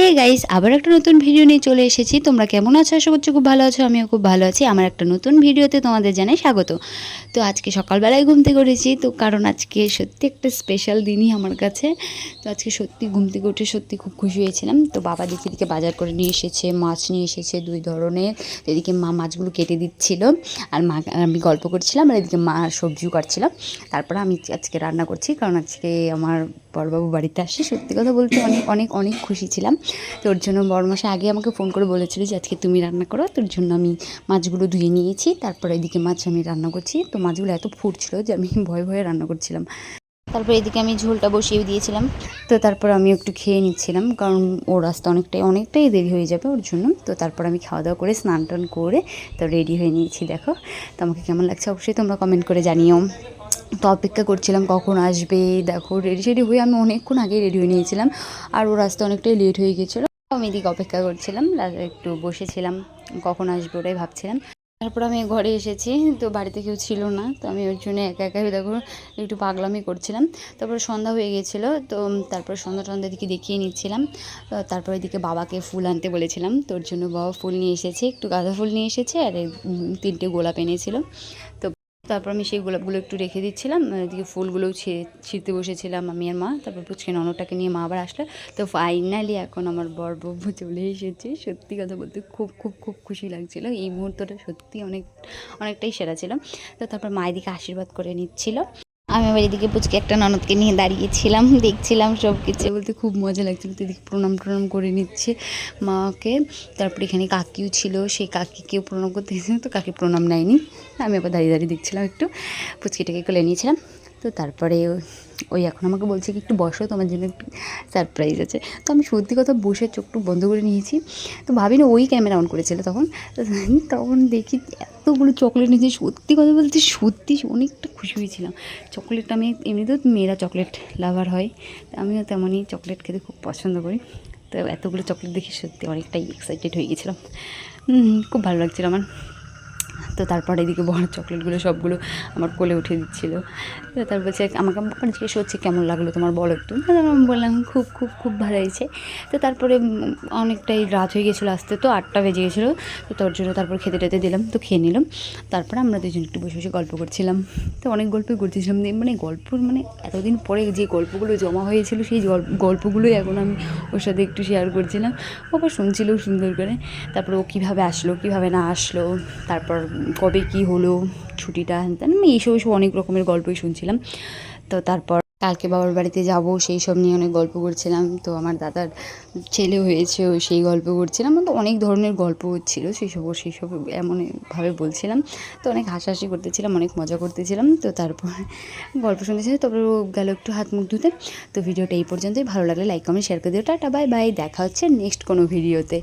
Hey guys আবার একটা নতুন ভিডিও নিয়ে চলে এসেছি। তোমরা কেমন আছো? আশা করছি খুব ভালো আছো, আমিও খুব ভালো আছি। আমার একটা নতুন ভিডিওতে তোমাদের জানাই স্বাগত। তো আজকে সকালবেলায় ঘুম থেকে উঠেছি। তো কারণ আজকে সত্যি একটা স্পেশাল দিনই আমার কাছে। তো আজকে সত্যি ঘুম থেকে উঠে সত্যি খুব খুশি হয়েছিলাম। তো বাবা দিকে দিকে বাজার করে নিয়ে এসেছে, মাছ নিয়ে এসেছে দুই ধরনের। এদিকে মা মাছগুলো কেটে দিচ্ছিল। আর মা, আমি গল্প করছিলাম আর এদিকে মা সবজিও কাটছিলাম তারপরে আমি আজকে রান্না করছি। কারণ আজকে আমার বড়বাবু বাড়িতে আসছে সত্যি কথা বলতে অনেক অনেক অনেক খুশি ছিলাম। তোর জন্য বড়মশাই আগে আমাকে ফোন করে বলেছিল যে আজকে তুমি রান্না করো, তোর জন্য আমি মাছগুলো ধুয়ে নিয়েছি, তারপরে এদিকে মাছ আমি রান্না করছি। তো মাছগুলো এত ফুটছিল যে আমি ভয়ে ভয়ে রান্না করছিলাম। তারপর এদিকে আমি ঝোলটা বসিয়ে দিয়েছিলাম। তো তারপর আমি একটু খেয়ে নিচ্ছিলাম, কারণ ওর আসতে অনেকটাই অনেকটাই দেরি হয়ে যাবে ওর জন্য। তো তারপর আমি খাওয়া দাওয়া করে স্নান টান করে তো রেডি হয়ে নিয়েছি, দেখো। তো আমাকে কেমন লাগছে অবশ্যই তোমরা কমেন্ট করে জানিও। তো অপেক্ষা করছিলাম কখন আসবে, দেখো রেডি শেডি হয়ে আমি অনেকক্ষণ আগে রেডি হয়ে নিয়েছিলাম, আর ওর আসতে অনেকটাই লেট হয়ে গেছিল। আমি এদিকে অপেক্ষা করছিলাম একটু বসেছিলাম, কখন আসবে ওটাই ভাবছিলাম। তারপর আমি ঘরে এসেছি, তো বাড়িতে কেউ ছিল না, তো আমি ওর জন্য একা একা দেখো একটু পাগলামি করছিলাম। তারপর সন্ধ্যা হয়ে গিয়েছিল, তো তারপর সন্ধ্যা টন্ধ্যা দিকে দেখিয়ে নিচ্ছিলাম। তারপর এদিকে বাবাকে ফুল আনতে বলেছিলাম তোর জন্য বাবা ফুল নিয়ে এসেছে, একটু গাঁদা ফুল নিয়ে এসেছে, আর তিনটে গোলাপ এনেছিল। তো তারপর আমি সেই গোলাপগুলো একটু রেখে দিচ্ছিলাম এদিকে ফুলগুলোও ছিঁড়ে ছিঁড়তে বসেছিলাম আমি আর মা, তারপর পুচকে ননটাকে নিয়ে মা আবার আসলো। তো ফাইনালি এখন আমার বর বউ চলে এসেছে, সত্যি কথা বলতে খুব খুব খুব খুশি লাগছিল। এই মুহূর্তটা সত্যি অনেক, অনেকটাই সেরা ছিল। তো তারপর মা এদিকে আশীর্বাদ করে নিচ্ছিল। আমি আবার এদিকে পুচকে একটা ননদকে নিয়ে দাঁড়িয়েছিলাম, দেখছিলাম সব কিছু বলতে খুব মজা লাগছিল, তো এদিকে প্রণাম টনাম করে নিচ্ছে মাকে। তারপরে এখানে কাকিও ছিল, সেই কাকিকেও প্রণাম করতে তো কাকি প্রণাম নেয়নি। আমি আবার দাঁড়িয়ে দাঁড়িয়ে দেখছিলাম একটু, পুচকিটাকে কোলে নিয়েছিলাম। তো তারপরে ওই এখন আমাকে বলছে কি, একটু বসো, তোমার জন্য সারপ্রাইজ আছে। তো আমি সত্যি কথা বসে চোখটু বন্ধ করে নিয়েছি। তো ভাবি না, ওই ক্যামেরা অন করেছিল তখন। তখন দেখি এতগুলো চকলেট নিয়েছি, সত্যি কথা বলতে সত্যি অনেকটা খুশি হয়েছিলাম। চকলেট আমি এমনিতেও মেয়েরা চকলেট লাভার হয় আমিও তেমনই চকলেট খেতে খুব পছন্দ করি। তো এতগুলো চকলেট দেখে সত্যি অনেকটাই এক্সাইটেড হয়ে গেছিলাম। খুব ভালো লাগছিল আমার। তো তারপর এদিকে বড় চকলেটগুলো সবগুলো আমার কোলে উঠে দিচ্ছিল। তো তারপর বলছে, আমাকে আমাকে জিজ্ঞেস করছে, কেমন লাগল তোমার? বলো একটু। আমি বললাম, খুব খুব খুব ভালো হয়েছে। তো তারপরে অনেকটাই রাত হয়ে গেছিল আসতে, তো আটটা বেজে গেছিল। তো তোর জন্য তারপর খেতে টেতে দিলাম, তো খেয়ে নিলাম। তারপরে আমরা দুজন একটু বসে বসে গল্প করছিলাম। তো অনেক গল্পই করতেছিলাম মানে গল্প মানে এতদিন পরে যে গল্পগুলো জমা হয়েছিল, সেই গল্পগুলোই এখন আমি ওর সাথে একটু শেয়ার করছিলাম। ও আবার শুনছিলো সুন্দর করে। তারপর ও কীভাবে আসলো, কীভাবে না আসলো, তারপর কবে কি হলো, ছুটিটা হ্যান আমি এইসব এইসব অনেক রকমের গল্পই শুনছিলাম। তো তারপর কালকে বাবার বাড়িতে যাব সেই সব নিয়ে অনেক গল্প করছিলাম। তো আমার দাদার ছেলে হয়েছে, ও সেই গল্প করছিলাম। তো অনেক ধরনের গল্প হচ্ছিল সেই সব সেই সব এমনভাবে বলছিলাম। তো অনেক হাসাহাসি করতেছিলাম, অনেক মজা করতেছিলাম। তো তারপর গল্প শুনতেছিলাম, তারপর ও গেল একটু হাত মুখ ধুতে। তো ভিডিওটা এই পর্যন্তই। ভালো লাগলে লাইক কমেন্ট শেয়ার করে দিও। টাটা বাই বাই দেখা হচ্ছে নেক্সট কোনো ভিডিওতে